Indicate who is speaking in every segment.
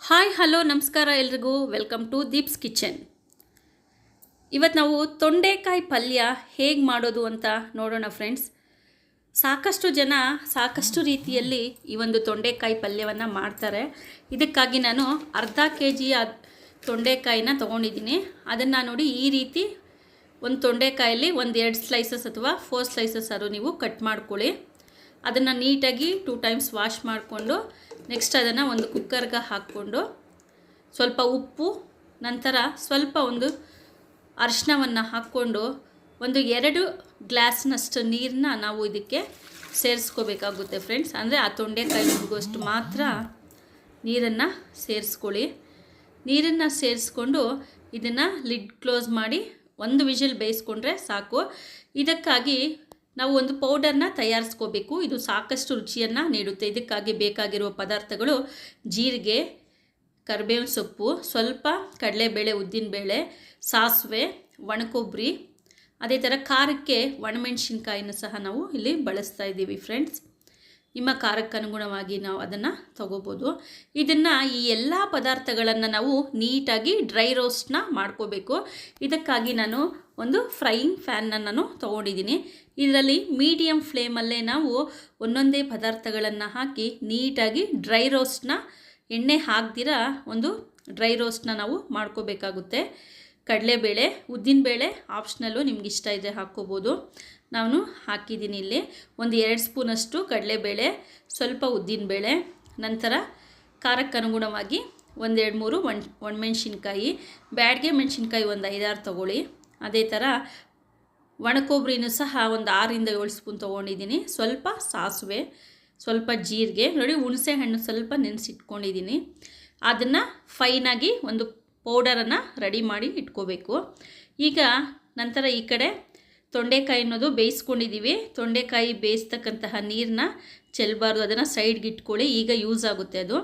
Speaker 1: Hi, hello, ನಮಸ್ಕಾರ ಎಲ್ರಿಗೂ. Welcome to Deep's kitchen ಇವತ್ತು ನಾವು ತೊಂಡೆಕಾಯಿ ಪಲ್ಯ ಹೇಗೆ ಮಾಡೋದು ಅಂತ ನೋಡೋಣ ಫ್ರೆಂಡ್ಸ್ ಸಾಕಷ್ಟು ಜನ ಸಾಕಷ್ಟು ರೀತಿಯಲ್ಲಿ ಈ ಒಂದು ತೊಂಡೆಕಾಯಿ ಪಲ್ಯವನ್ನು ಮಾಡ್ತಾರೆ. ಇದಕ್ಕಾಗಿ ನಾನು ಅರ್ಧ ಕೆ ಜಿಯ ತೊಂಡೆಕಾಯಿನ ತೊಗೊಂಡಿದ್ದೀನಿ. ಅದನ್ನು ನೋಡಿ ಈ ರೀತಿ ಒಂದು ತೊಂಡೆಕಾಯಲ್ಲಿ ಒಂದು ಎರಡು ಸ್ಲೈಸಸ್ ಅಥವಾ ಫೋರ್ ಸ್ಲೈಸಸ್ ಆದರೂ ನೀವು ಕಟ್ ಮಾಡ್ಕೊಳ್ಳಿ. ಅದನ್ನು ನೀಟಾಗಿ ಟೂ ಟೈಮ್ಸ್ ವಾಶ್ ಮಾಡಿಕೊಂಡು ನೆಕ್ಸ್ಟ್ ಅದನ್ನು ಒಂದು ಕುಕ್ಕರ್ಗೆ ಹಾಕ್ಕೊಂಡು ಸ್ವಲ್ಪ ಉಪ್ಪು, ನಂತರ ಸ್ವಲ್ಪ ಒಂದು ಅರಿಶಿನವನ್ನು ಹಾಕ್ಕೊಂಡು ಒಂದು ಎರಡು ಗ್ಲಾಸ್ನಷ್ಟು ನೀರನ್ನ ನಾವು ಇದಕ್ಕೆ ಸೇರಿಸ್ಕೋಬೇಕಾಗುತ್ತೆ ಫ್ರೆಂಡ್ಸ್ ಅಂದರೆ ಆ ತೊಂಡೆಕಾಯಿ ಮುಗುವಷ್ಟು ಮಾತ್ರ ನೀರನ್ನು ಸೇರಿಸ್ಕೊಳ್ಳಿ. ನೀರನ್ನು ಸೇರಿಸ್ಕೊಂಡು ಇದನ್ನು ಲಿಡ್ ಕ್ಲೋಸ್ ಮಾಡಿ ಒಂದು ವಿಷಲ್ ಬೇಯಿಸ್ಕೊಂಡ್ರೆ ಸಾಕು. ಇದಕ್ಕಾಗಿ ನಾವು ಒಂದು ಪೌಡರ್ನ ತಯಾರಿಸ್ಕೋಬೇಕು. ಇದು ಸಾಕಷ್ಟು ರುಚಿಯನ್ನು ನೀಡುತ್ತೆ. ಇದಕ್ಕಾಗಿ ಬೇಕಾಗಿರುವ ಪದಾರ್ಥಗಳು ಜೀರಿಗೆ, ಕರಿಬೇವಿನ ಸೊಪ್ಪು, ಸ್ವಲ್ಪ ಕಡಲೆಬೇಳೆ, ಉದ್ದಿನಬೇಳೆ, ಸಾಸಿವೆ, ಒಣಕೊಬ್ಬರಿ, ಅದೇ ಥರ ಖಾರಕ್ಕೆ ಒಣಮೆಣಸಿನ್ಕಾಯಿನ ಸಹ ನಾವು ಇಲ್ಲಿ ಬಳಸ್ತಾ ಇದ್ದೀವಿ ಫ್ರೆಂಡ್ಸ್. ನಿಮ್ಮ ಖಾರಕ್ಕೆ ಅನುಗುಣವಾಗಿ ನಾವು ಅದನ್ನು ತಗೋಬೋದು. ಇದನ್ನು ಈ ಎಲ್ಲ ಪದಾರ್ಥಗಳನ್ನು ನಾವು ನೀಟಾಗಿ ಡ್ರೈ ರೋಸ್ಟ್ನ ಮಾಡ್ಕೋಬೇಕು. ಇದಕ್ಕಾಗಿ ನಾನು ಒಂದು ಫ್ರೈಯಿಂಗ್ ಫ್ಯಾನ್ನ ನಾನು ತೊಗೊಂಡಿದ್ದೀನಿ. ಇದರಲ್ಲಿ ಮೀಡಿಯಮ್ ಫ್ಲೇಮಲ್ಲೇ ನಾವು ಒಂದೊಂದೇ ಪದಾರ್ಥಗಳನ್ನು ಹಾಕಿ ನೀಟಾಗಿ ಡ್ರೈ ರೋಸ್ಟ್ನ ಎಣ್ಣೆ ಹಾಕ್ದಿರ ಒಂದು ಡ್ರೈ ರೋಸ್ಟ್ನ ನಾವು ಮಾಡ್ಕೋಬೇಕಾಗುತ್ತೆ. ಕಡಲೆಬೇಳೆ ಉದ್ದಿನಬೇಳೆ ಆಪ್ಷನಲ್ಲು ನಿಮ್ಗೆ ಇಷ್ಟ ಇದೆ ಹಾಕ್ಕೋಬೋದು. ನಾನು ಹಾಕಿದ್ದೀನಿ ಇಲ್ಲಿ ಒಂದು ಎರಡು ಸ್ಪೂನಷ್ಟು ಕಡಲೆಬೇಳೆ ಸ್ವಲ್ಪ ಉದ್ದಿನಬೇಳೆ ನಂತರ ಖಾರಕ್ಕೆ ಅನುಗುಣವಾಗಿ ಒಂದೆರಡು ಮೂರು ಒಣ, ಒಣಮೆಣ್ಸಿನ್ಕಾಯಿ, ಬ್ಯಾಡ್ಗೆ ಮೆಣಸಿನ್ಕಾಯಿ ಒಂದು ಐದಾರು ತೊಗೊಳ್ಳಿ. ಅದೇ ಥರ ಒಣಕೊಬ್ಬರಿನೂ ಸಹ ಒಂದು ಆರಿಂದ ಏಳು ಸ್ಪೂನ್ ತೊಗೊಂಡಿದ್ದೀನಿ. ಸ್ವಲ್ಪ ಸಾಸಿವೆ, ಸ್ವಲ್ಪ ಜೀರಿಗೆ, ನೋಡಿ ಹುಣಸೆ ಹಣ್ಣು ಸ್ವಲ್ಪ ನೆನೆಸಿಟ್ಕೊಂಡಿದ್ದೀನಿ. ಅದನ್ನು ಫೈನಾಗಿ ಒಂದು ಪೌಡರನ್ನು ರೆಡಿ ಮಾಡಿ ಇಟ್ಕೋಬೇಕು. ಈಗ ನಂತರ ಈ ಕಡೆ ತೊಂಡೆಕಾಯಿ ಅನ್ನೋದು ಬೇಯಿಸ್ಕೊಂಡಿದ್ದೀವಿ ತೊಂಡೆಕಾಯಿ ಬೇಯಿಸ್ತಕ್ಕಂತಹ ನೀರನ್ನ ಚೆಲ್ಲಬಾರ್ದು ಅದನ್ನು ಸೈಡ್ಗೆ ಇಟ್ಕೊಳ್ಳಿ, ಈಗ ಯೂಸ್ ಆಗುತ್ತೆ ಅದು.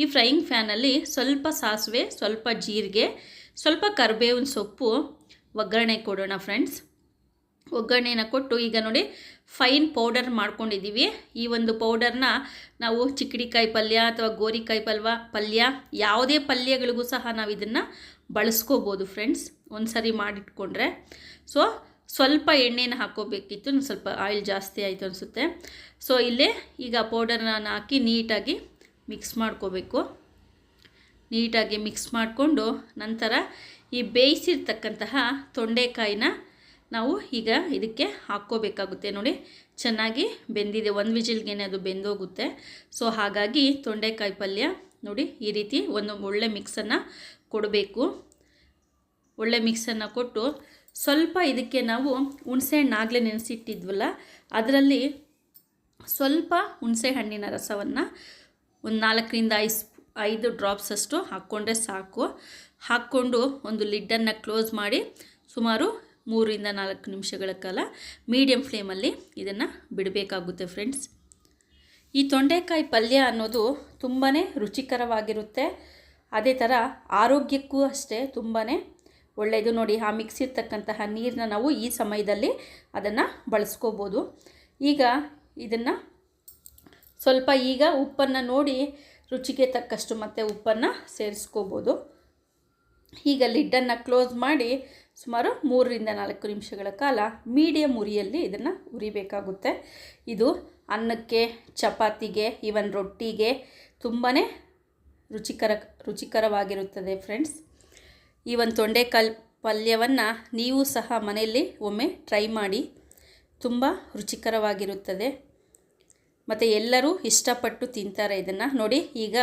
Speaker 1: ಈ ಫ್ರೈಯಿಂಗ್ ಫ್ಯಾನಲ್ಲಿ ಸ್ವಲ್ಪ ಸಾಸಿವೆ, ಸ್ವಲ್ಪ ಜೀರಿಗೆ, ಸ್ವಲ್ಪ ಕರಿಬೇವಿನ ಸೊಪ್ಪು ಒಗ್ಗರಣೆ ಕೊಡೋಣ ಫ್ರೆಂಡ್ಸ್. ಒಗ್ಗರಣೆನ ಕೊಟ್ಟು ಈಗ ನೋಡಿ ಫೈನ್ ಪೌಡರ್ ಮಾಡ್ಕೊಂಡಿದ್ದೀವಿ. ಈ ಒಂದು ಪೌಡರ್ನ ನಾವು ಚಿಕ್ಕಡಿಕಾಯಿ ಪಲ್ಯ ಅಥವಾ ಗೋರಿಕಾಯಿ ಪಲ್ವ, ಪಲ್ಯ, ಯಾವುದೇ ಪಲ್ಯಗಳಿಗೂ ಸಹ ನಾವು ಇದನ್ನು ಬಳಸ್ಕೋಬೋದು ಫ್ರೆಂಡ್ಸ್ ಒಂದು ಸರಿ ಮಾಡಿಟ್ಕೊಂಡ್ರೆ. ಸೊ ಸ್ವಲ್ಪ ಎಣ್ಣೆನ ಹಾಕೋಬೇಕಿತ್ತು ಸ್ವಲ್ಪ ಆಯಿಲ್ ಜಾಸ್ತಿ ಆಯಿತು ಅನಿಸುತ್ತೆ. ಸೊ ಇಲ್ಲೇ ಈಗ ಪೌಡರ್ನ ಹಾಕಿ ನೀಟಾಗಿ ಮಿಕ್ಸ್ ಮಾಡ್ಕೋಬೇಕು. ನೀಟಾಗಿ ಮಿಕ್ಸ್ ಮಾಡಿಕೊಂಡು ನಂತರ ಈ ಬೇಯಿಸಿರ್ತಕ್ಕಂತಹ ತೊಂಡೆಕಾಯಿನ ನಾವು ಈಗ ಇದಕ್ಕೆ ಹಾಕ್ಕೋಬೇಕಾಗುತ್ತೆ. ನೋಡಿ, ಚೆನ್ನಾಗಿ ಬೆಂದಿದೆ. ಒಂದು ವಿಜಿಲ್ಗೇನೆ ಅದು ಬೆಂದೋಗುತ್ತೆ. ಸೊ, ಹಾಗಾಗಿ ತೊಂಡೆಕಾಯಿ ಪಲ್ಯ, ನೋಡಿ, ಈ ರೀತಿ ಒಂದು ಒಳ್ಳೆ ಮಿಕ್ಸನ್ನು ಕೊಡಬೇಕು. ಒಳ್ಳೆ ಮಿಕ್ಸನ್ನು ಕೊಟ್ಟು ಸ್ವಲ್ಪ ಇದಕ್ಕೆ ನಾವು ಹುಣಸೆಹಣ್ಣು ಆಗಲೇ ನೆನೆಸಿಟ್ಟಿದ್ವಲ್ಲ, ಅದರಲ್ಲಿ ಸ್ವಲ್ಪ ಹುಣಸೆ ಹಣ್ಣಿನ ರಸವನ್ನು ಒಂದು ನಾಲ್ಕರಿಂದ ಐದು ಐದು ಡ್ರಾಪ್ಸಷ್ಟು ಹಾಕ್ಕೊಂಡ್ರೆ ಸಾಕು. ಹಾಕ್ಕೊಂಡು ಒಂದು ಲಿಡ್ಡನ್ನು ಕ್ಲೋಸ್ ಮಾಡಿ ಸುಮಾರು ಮೂರರಿಂದ ನಾಲ್ಕು ನಿಮಿಷಗಳ ಕಾಲ ಮೀಡಿಯಮ್ ಫ್ಲೇಮಲ್ಲಿ ಇದನ್ನು ಬಿಡಬೇಕಾಗುತ್ತೆ ಫ್ರೆಂಡ್ಸ್. ಈ ತೊಂಡೆಕಾಯಿ ಪಲ್ಯ ಅನ್ನೋದು ತುಂಬಾ ರುಚಿಕರವಾಗಿರುತ್ತೆ. ಅದೇ ಥರ ಆರೋಗ್ಯಕ್ಕೂ ಅಷ್ಟೇ ತುಂಬಾ ಒಳ್ಳೆಯದು. ನೋಡಿ, ಆ ಮಿಕ್ಸ್ ಇರ್ತಕ್ಕಂತಹ ನೀರನ್ನ ನಾವು ಈ ಸಮಯದಲ್ಲಿ ಅದನ್ನು ಬಳಸ್ಕೋಬೋದು. ಈಗ ಇದನ್ನು ಸ್ವಲ್ಪ ಈಗ ಉಪ್ಪನ್ನು ನೋಡಿ ರುಚಿಗೆ ತಕ್ಕಷ್ಟು ಮತ್ತೆ ಉಪ್ಪನ್ನು ಸೇರಿಸ್ಕೋಬೋದು. ಈಗ ಲಿಡ್ಡನ್ನು ಕ್ಲೋಸ್ ಮಾಡಿ ಸುಮಾರು ಮೂರರಿಂದ ನಾಲ್ಕು ನಿಮಿಷಗಳ ಕಾಲ ಮೀಡಿಯಂ ಉರಿಯಲ್ಲಿ ಇದನ್ನು ಉರಿಬೇಕಾಗುತ್ತೆ. ಇದು ಅನ್ನಕ್ಕೆ, ಚಪಾತಿಗೆ ಈವನ್ ರೊಟ್ಟಿಗೆ ತುಂಬಾ ರುಚಿಕರ, ರುಚಿಕರವಾಗಿರುತ್ತದೆ ಫ್ರೆಂಡ್ಸ್ ಈ ಒಂದು ತೊಂಡೆಕಾಯಿ ಪಲ್ಯವನ್ನು ನೀವು ಸಹ ಮನೆಯಲ್ಲಿ ಒಮ್ಮೆ ಟ್ರೈ ಮಾಡಿ ತುಂಬ ರುಚಿಕರವಾಗಿರುತ್ತದೆ. ಮತ್ತು ಎಲ್ಲರೂ ಇಷ್ಟಪಟ್ಟು ತಿಂತಾರೆ ಇದನ್ನು. ನೋಡಿ, ಈಗ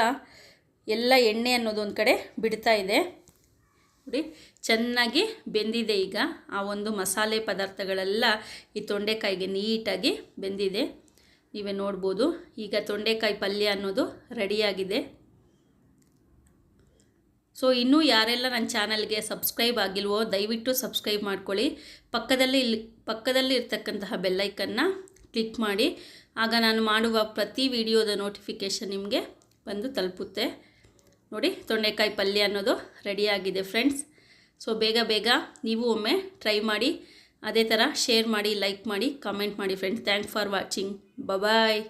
Speaker 1: ಎಲ್ಲ ಎಣ್ಣೆ ಅನ್ನೋದು ಒಂದು ಕಡೆ ಬಿಡ್ತಾ ಇದೆ. ನೋಡಿ, ಚೆನ್ನಾಗಿ ಬೆಂದಿದೆ ಈಗ. ಆ ಒಂದು ಮಸಾಲೆ ಪದಾರ್ಥಗಳೆಲ್ಲ ಈ ತೊಂಡೆಕಾಯಿಗೆ ನೀಟಾಗಿ ಬೆಂದಿದೆ. ನೀವೇ ನೋಡ್ಬೋದು, ಈಗ ತೊಂಡೆಕಾಯಿ ಪಲ್ಯ ಅನ್ನೋದು ರೆಡಿಯಾಗಿದೆ. ಸೊ, ಇನ್ನೂ ಯಾರೆಲ್ಲ ನನ್ನ ಚಾನಲ್ಗೆ ಸಬ್ಸ್ಕ್ರೈಬ್ ಆಗಿಲ್ವೋ, ದಯವಿಟ್ಟು ಸಬ್ಸ್ಕ್ರೈಬ್ ಮಾಡ್ಕೊಳ್ಳಿ. ಪಕ್ಕದಲ್ಲಿ ಇಲ್ಲಿ ಪಕ್ಕದಲ್ಲಿ ಇರ್ತಕ್ಕಂತಹ ಬೆಲ್ಲೈಕನ್ನು ಕ್ಲಿಕ್ ಮಾಡಿ. ಆಗ ನಾನು ಮಾಡುವ ಪ್ರತಿ ವಿಡಿಯೋದ ನೋಟಿಫಿಕೇಷನ್ ನಿಮಗೆ ಬಂದು ತಲುಪುತ್ತೆ. ನೋಡಿ ತೊಂಡೆಕಾಯಿ ಪಲ್ಯ ಅನ್ನೋದು ರೆಡಿಯಾಗಿದೆ ಫ್ರೆಂಡ್ಸ್. ಸೊ ಬೇಗ ಬೇಗ ನೀವು ಒಮ್ಮೆ ಟ್ರೈ ಮಾಡಿ, ಅದೇ ಥರ ಶೇರ್ ಮಾಡಿ ಲೈಕ್ ಮಾಡಿ ಕಮೆಂಟ್ ಮಾಡಿ friends thank for watching bye